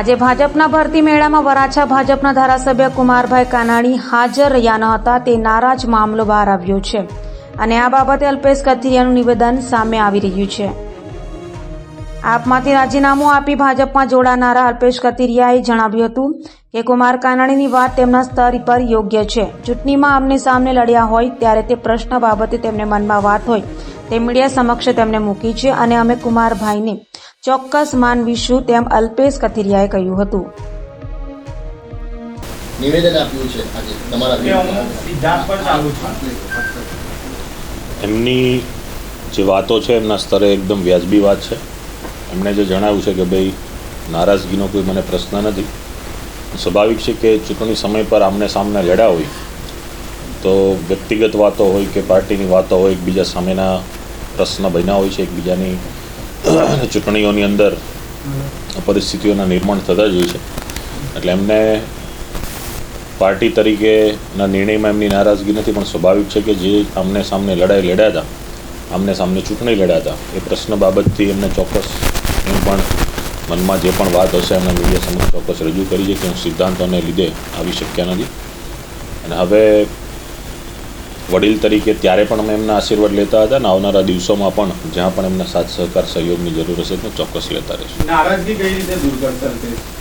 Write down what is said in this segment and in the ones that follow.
આજે ભાજપના ભરતી મેળામાં વરાછા ભાજપના ધારાસભ્ય કુમારભાઈ કાનાણી હાજર રહ્યા ન હતા તે નારાજ મામલો બહાર આવ્યો છે. અને આ બાબતે અલ્પેશ કથિરિયાનું નિવેદન સામે આવી રહ્યું છે. આપમાંથી રાજીનામું આપી ભાજપમાં જોડાનારા અલ્પેશ કથિરિયાએ જણાવ્યું હતું કે કુમાર કાનાણીની વાત તેમના સ્તર પર યોગ્ય છે. ચૂંટણીમાં આમને સામને લડ્યા હોય ત્યારે તે પ્રશ્ન બાબતે તેમને મનમાં વાત હોય તે મીડિયા સમક્ષ તેમને મૂકી છે અને અમે કુમારભાઈને ચોક્કસ માનવીશું તેમ અલ્પેશ કથિરિયાએ કહ્યું હતું. નિવેદન આપ્યું છે આજે તમારા સિદ્ધાંત પર ચાલુ છું. એમની જે વાતો છે એમના સ્તરે એકદમ વ્યાજબી વાત છે. એમણે જે જણાવ્યું છે કે ભાઈ નારાજગીનો કોઈ મને પ્રશ્ન નથી. સ્વાભાવિક છે કે ચૂંટણી સમય પર આમને સામને લડ્યા હોય તો વ્યક્તિગત વાતો હોય કે પાર્ટીની વાતો હોય એકબીજા સામેના પ્રશ્ન બન્યા હોય છે એકબીજાની ચૂંટણીઓની અંદર પરિસ્થિતિઓના નિર્માણ થતા જ હોય છે. એટલે એમને પાર્ટી તરીકેના નિર્ણયમાં એમની નારાજગી નથી, પણ સ્વાભાવિક છે કે જે આમને સામને લડાઈ લડ્યા હતા, આમને સામને ચૂંટણી લડ્યા હતા, એ પ્રશ્ન બાબતથી એમને ચોક્કસ એમ પણ મનમાં જે પણ વાત હશે એમને મીડિયા સમક્ષ ચોક્કસ રજૂ કરી છે કે સિદ્ધાંતોને લીધે આવી શક્યા નથી. અને હવે વડીલ તરીકે ત્યારે પણ અમે એમના આશીર્વાદ લેતા હતા અને આવનારા દિવસોમાં પણ જ્યાં પણ એમના સાથ સહકાર સહયોગની જરૂર હશે તો ચોક્કસ લેતા રહીશું. નારાજગી કઈ રીતે દૂર અલ્પેશ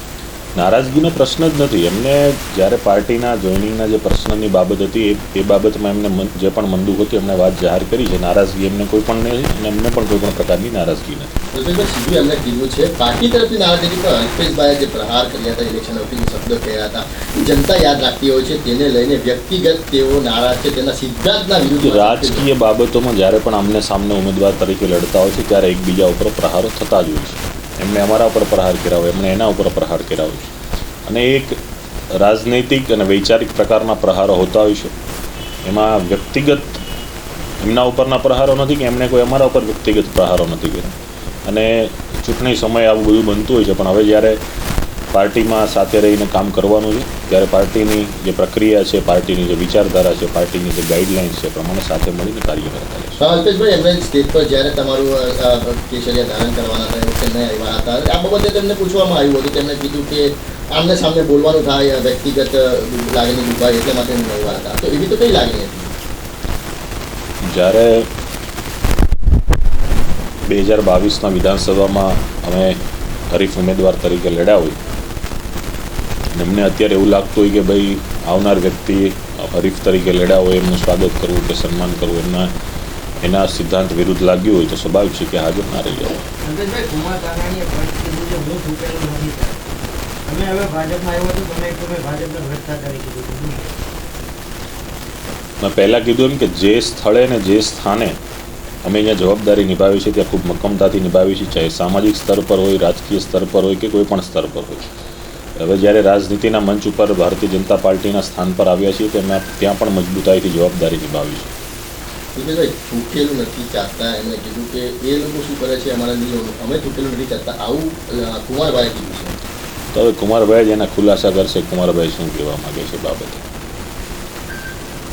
નારાજગીનો પ્રશ્ન જ નથી. એમને જ્યારે પાર્ટીના જોઈનિંગના જે પ્રશ્નની બાબત હતી એ બાબતમાં એમને મન- જે પણ મંદુક હતી એમને વાત જાહેર કરી છે. નારાજગી એમને કોઈ પણ નહીં અને એમને પણ કોઈ પણ પ્રકારની નારાજગી નથી. સીધું એમને કીધું છે પાર્ટી તરફથી નારાજગી પણ અલ્પેશભાઈએ જે પ્રહાર કર્યા હતા ઇલેક્શન વખતે જે કહ્યા હતા એ જનતા યાદ રાખતી હોય છે. તેને લઈને વ્યક્તિગત તેઓ નારાજ છે. તેના સિદ્ધાંતના વિરુદ્ધ રાજકીય બાબતોમાં જ્યારે પણ આમને સામને ઉમેદવાર તરીકે લડતા હોય છે ત્યારે એકબીજા ઉપર પ્રહારો થતા જ હોય છે. એમણે અમારા ઉપર પ્રહાર કર્યા એમણે એના ઉપર પ્રહાર કર્યા છે અને એક રાજનૈતિક અને વૈચારિક પ્રકારના પ્રહારો હોતા હોય છે. એમાં વ્યક્તિગત એમના ઉપરના પ્રહારો નથી કે એમણે કોઈ અમારા ઉપર વ્યક્તિગત પ્રહારો નથી કર્યા. અને ચૂંટણી સમયે આવું બધું બનતું હોય છે, પણ હવે જ્યારે પાર્ટીમાં સાથે રહીને કામ કરવાનું છે. ત્યારે પાર્ટીની જે પ્રક્રિયા છે પાર્ટીની જે વિચારધારા છે પાર્ટીની જે ગાઈડલાઇન્સ છે પ્રમાણે સાથે મળીને કાર્ય કરતા અલ્પેશભાઈ એમને સ્ટેજ પર જ્યારે તમારું કેસરિયા ધારણ કરવાના હતા ચેન્નઈ આવ્યા હતા આ બાબતે તેમને પૂછવામાં આવ્યું હતું તેમણે કીધું કે આમને સામે બોલવાનું થાય વ્યક્તિગત લાગણી દુભાઈ એટલા માટે આવ્યા હતા. તો એવી તો કઈ લાગણી હતી? જ્યારે બે હજાર બાવીસના વિધાનસભામાં અમે હરીફ ઉમેદવાર તરીકે લડ્યા હોય એમને અત્યારે એવું લાગતું હોય કે ભાઈ આવનાર વ્યક્તિ હરીફ તરીકે લડ્યા હોય એમનું સ્વાગત કરવું કે સન્માન કરવું એમના એના સિદ્ધાંત વિરુદ્ધ લાગ્યું હોય તો સ્વાભાવિક છે કે હાજર ના રહી જવું મેં પહેલાં કીધું એમ કે જે સ્થળે ને જે સ્થાને અમે અહીંયા જવાબદારી નિભાવી છે ત્યાં ખૂબ મક્કમતાથી નિભાવી છે ચાહે સામાજિક સ્તર પર હોય રાજકીય સ્તર પર હોય કે કોઈ પણ સ્તર પર હોય. હવે જ્યારે રાજનીતિના મંચ ઉપર ભારતીય જનતા પાર્ટીના સ્થાન પર આવ્યા છીએ તો એમાં ત્યાં પણ મજબૂતાઈથી જવાબદારી નિભાવી છે. દિપેશભાઈ ચૂકેલું નથી ચાહતા એમણે કીધું કે એ લોકો શું કરે છે અમારા નિયમો અમે ચૂકેલું નથી ચાહતા આવું કુમારભાઈએ કીધું છે. તો હવે કુમારભાઈ જ એના ખુલાસા કરશે. કુમારભાઈ શું કહેવા માગે છે બાબતે?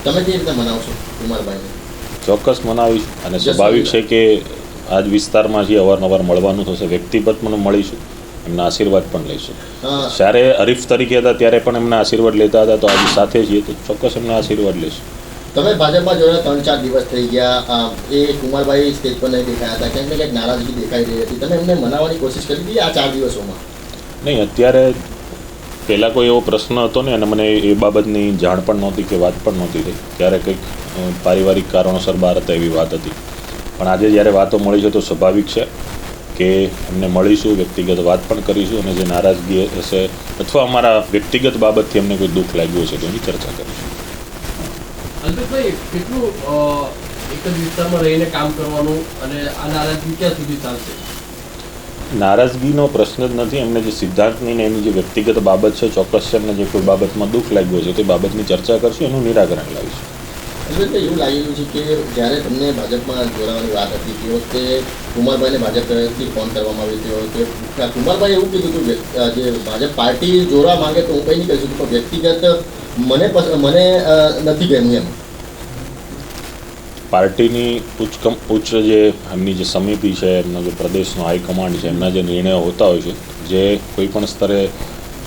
તમે કેવી રીતે મનાવશો કુમારભાઈને ચોક્કસ મનાવીશ. અને સ્વાભાવિક છે કે આજ વિસ્તારમાં જે અવારનવાર મળવાનું થશે. વ્યક્તિગત પણ મળીશું. એમના આશીર્વાદ પણ લઈશું જ્યારે હરીફ તરીકે હતા ત્યારે પણ એમના આશીર્વાદ લેતા હતા તો આજે સાથે છીએ તો ચોક્કસ એમના આશીર્વાદ લઈશું તમે ભાજપમાં જોડે ત્રણ ચાર દિવસ થઈ ગયા એ કુમારભાઈ સ્ટેજ પર નહીં દેખાયા હતા ક્યાંક ને ક્યાંક નારાજગી દેખાઈ રહી હતી. તમે એમને મનાવવાની કોશિશ કરી હતી આ ચાર દિવસોમાં? નહીં અત્યારે પહેલાં કોઈ એવો પ્રશ્ન હતો ને અને મને એ બાબતની જાણ પણ નહોતી કે વાત પણ નહોતી થઈ. ત્યારે કંઈક પારિવારિક કારણોસર બહાર હતા એવી વાત હતી. પણ આજે જ્યારે વાતો મળી છે તો સ્વાભાવિક છે. કે એમને મળીશું વ્યક્તિગત વાત પણ કરીશું અને જે નારાજગી હશે અથવા અમારા વ્યક્તિગત બાબતથી એમને કોઈ દુઃખ લાગ્યું હશે તો એની ચર્ચા કરીશું. અલ્પેશભાઈ કેટલું એક જ વિસ્તારમાં રહીને કામ કરવાનું અને આ નારાજગી ક્યાં સુધી ચાલશે? નારાજગીનો પ્રશ્ન જ નથી એમને જે સિદ્ધાંતની ને એની જે વ્યક્તિગત બાબત છે ચોક્કસ છે એમને જે કોઈ બાબતમાં દુઃખ લાગ્યું છે તે બાબતની ચર્ચા કરશું એનું નિરાકરણ લાવીશું. એટલે એવું લાગેલું છે કે જ્યારે તમને ભાજપમાં જોડાવાની વાત હતી તે વખતે કુમારભાઈને ભાજપ તરફથી ફોન કરવામાં આવ્યો હતો કે કુમારભાઈ એવું કીધું હતું જે ભાજપ પાર્ટી જોડવા માંગે તો હું કંઈ નહીં કહી શકું, પણ વ્યક્તિગત મને મને નથી ગમ્યું એમ. પાર્ટીની ઉચ્ચ કમ, ઉચ્ચ જે એમની જે સમિતિ છે, એમનો જે પ્રદેશનો હાઈકમાન્ડ છે, એમના જે નિર્ણયો હોતા હોય છે, જે કોઈ પણ સ્તરે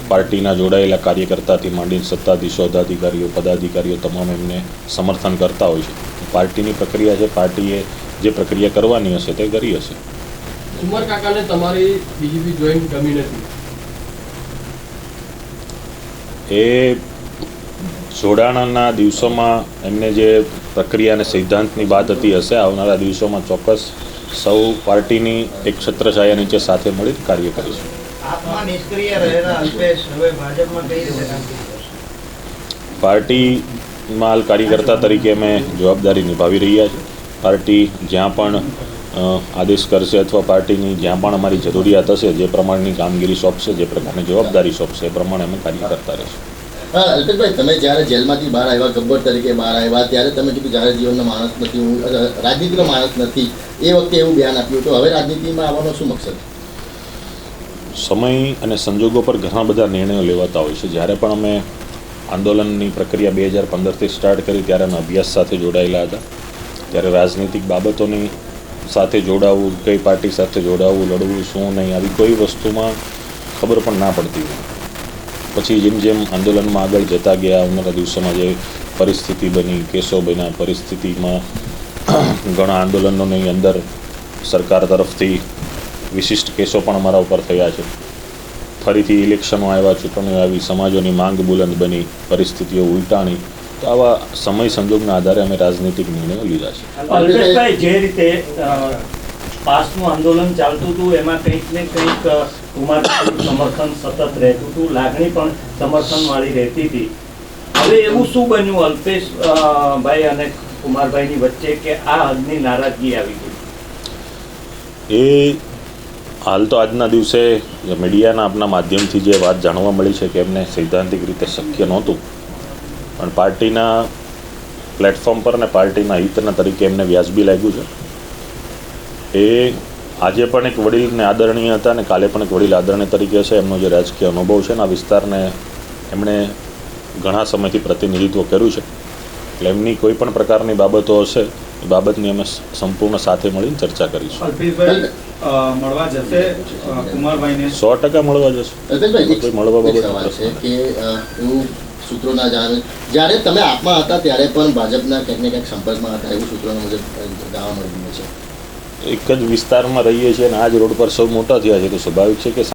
પાર્ટીના જોડાયેલા કાર્યકર્તાથી માંડીને સત્તાધીશો હોદ્દાધિકારીઓ પદાધિકારીઓ તમામ એમને સમર્થન કરતા હોય છે. પાર્ટીની પ્રક્રિયા છે પાર્ટીએ જે પ્રક્રિયા કરવાની હશે તે કરી હશે. કુમાર કાકાને તમારી બીજેપી જોઈન ગમી નથી. એ જોડાણના દિવસોમાં એમને જે પ્રક્રિયા અને સિદ્ધાંતની વાત હતી હશે આવનારા દિવસોમાં ચોક્કસ સૌ પાર્ટીની એક છત્રછાયા નીચે સાથે મળી કાર્ય કરીશું. કરશે પાર્ટીમાં કાર્યકર્તા તરીકે અમે જવાબદારી નિભાવી રહ્યા છીએ. પાર્ટી જ્યાં પણ આદેશ કરશે અથવા પાર્ટીની જ્યાં પણ અમારી જરૂરિયાત હશે જે પ્રમાણની કામગીરી સોંપશે જે પ્રકારની જવાબદારી સોંપશે એ પ્રમાણે અમે કાર્ય કરતા રહીશું. હા અલ્પેશભાઈ તમે જ્યારે જેલમાંથી બહાર આવ્યા ગબ્બર તરીકે બહાર આવ્યા ત્યારે તમે કીધું જાહેર જીવનનો માણસ નથી હું રાજનીતિનો માણસ નથી એ વખતે એવું બયાન આપ્યું તો હવે રાજનીતિમાં આવવાનો શું મકસદ? સમય અને સંજોગો પર ઘણા બધા નિર્ણયો લેવાતા હોય છે. જ્યારે પણ અમે આંદોલનની પ્રક્રિયા બે હજાર પંદરથી સ્ટાર્ટ કરી ત્યારે અમે અભ્યાસ સાથે જોડાયેલા હતા. ત્યારે રાજનીતિક બાબતોની સાથે જોડાવવું કઈ પાર્ટી સાથે જોડાવવું લડવું, શું નહીં, આવી કોઈ વસ્તુમાં ખબર પણ ના પડતી હોય. પછી જેમ જેમ આંદોલનમાં આગળ જતા ગયા આવનારા દિવસોમાં જે પરિસ્થિતિ બની, કેસો બન્યા, પરિસ્થિતિમાં ઘણા આંદોલનોની અંદર સરકાર તરફથી વિશિષ્ટ કેસો પણ અમારા ઉપર થયા છે. ફરીથી ઇલેક્શનો આવ્યા ચૂંટણીઓ આવી સમાજોની માંગ બુલંદ બની પરિસ્થિતિઓ ઉલટાણી. તો આવા સમય સંજોગના આધારે અમે રાજનીતિક નિર્ણયો લીધા છે. અલ્પેશભાઈ જે રીતે પાસનું આંદોલન ચાલતું હતું એમાં કંઈક ને કંઈક કુમાર સમર્થન સતત રહેતું હતું લાગણી પણ સમર્થન વાળી રહેતી હતી. હવે એવું શું બન્યું અલ્પેશ ભાઈ અને કુમારભાઈની વચ્ચે કે આ હદની નારાજગી આવી ગઈ? એ હાલ તો આજના દિવસે મીડિયાના આપના માધ્યમથી જે વાત જાણવા મળી છે કે એમને સૈદ્ધાંતિક રીતે શક્ય નહોતું, પણ પાર્ટીના પ્લેટફોર્મ પર ને પાર્ટીના હિતના તરીકે એમને વ્યાજબી લાગ્યું છે. એ આજે પણ એક વડીલને આદરણીય હતા અને કાલે પણ એક વડીલ આદરણીય તરીકે છે. એમનો જે રાજકીય અનુભવ છે ને આ વિસ્તારને એમણે ઘણા સમયથી પ્રતિનિધિત્વ કર્યું છે. એટલે એમની કોઈ પણ પ્રકારની બાબતો હશે, એ બાબતની અમે સંપૂર્ણ સાથે મળીને ચર્ચા કરીશું. મળવા જશે. કુમારભાઈને. સો ટકા મળવા જશે. એક મળવા એક બાબત છે કે એવું સૂત્રોના જાણ જ્યારે તમે આપમાં હતા ત્યારે પણ ભાજપના ક્યાંક ને ક્યાંક સંપર્કમાં હતા એવું સૂત્રોના મુજબ જાણવા મળી રહ્યું છે. એક જ વિસ્તારમાં રહીએ છીએ અને આ જ રોડ પર સૌ મોટા થયા છે. તો સ્વાભાવિક છે કે